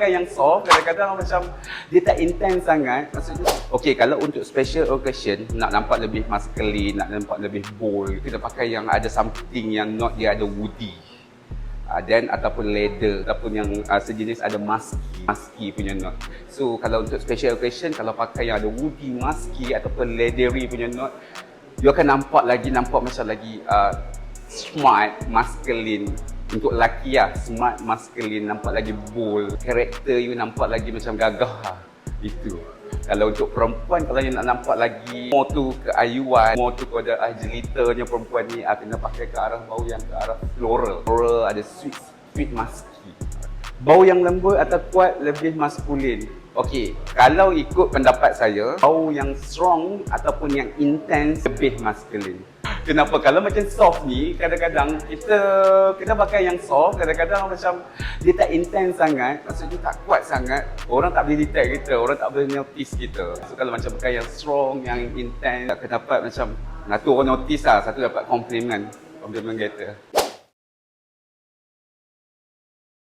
pakai yang soft, kadang-kadang macam dia tak intense sangat. Maksudnya, okay, kalau untuk special occasion, nak nampak lebih masculine, nak nampak lebih bold, kita pakai yang ada something yang not dia ada woody. Uh, then ataupun leather ataupun yang uh, sejenis ada musky musky punya knot. So kalau untuk special occasion kalau pakai yang ada woody, musky ataupun leathery punya knot, you akan nampak lagi nampak macam lagi uh, smart, masculine. Untuk lelaki lah, smart, masculine, nampak lagi bold. Karakter you nampak lagi macam gagah lah. Itu. Kalau untuk perempuan, kalau you nak nampak lagi more tu keayuan, more tu kepada ah, jelitanya perempuan ni, ah, kena pakai ke arah bau yang ke arah floral. Floral ada sweet, sweet musky. Bau yang lembut atau kuat lebih maskulin. Okey, kalau ikut pendapat saya, bau yang strong ataupun yang intense lebih maskulin. Kenapa? Kalau macam soft ni, kadang-kadang kita kita pakai yang soft, kadang-kadang macam dia tak intense sangat, maksudnya tak kuat sangat, orang tak boleh detect kita, orang tak boleh notice kita. So kalau macam pakai yang strong, yang intense, akan dapat macam, satu orang notice lah, satu dapat compliment, compliment kita.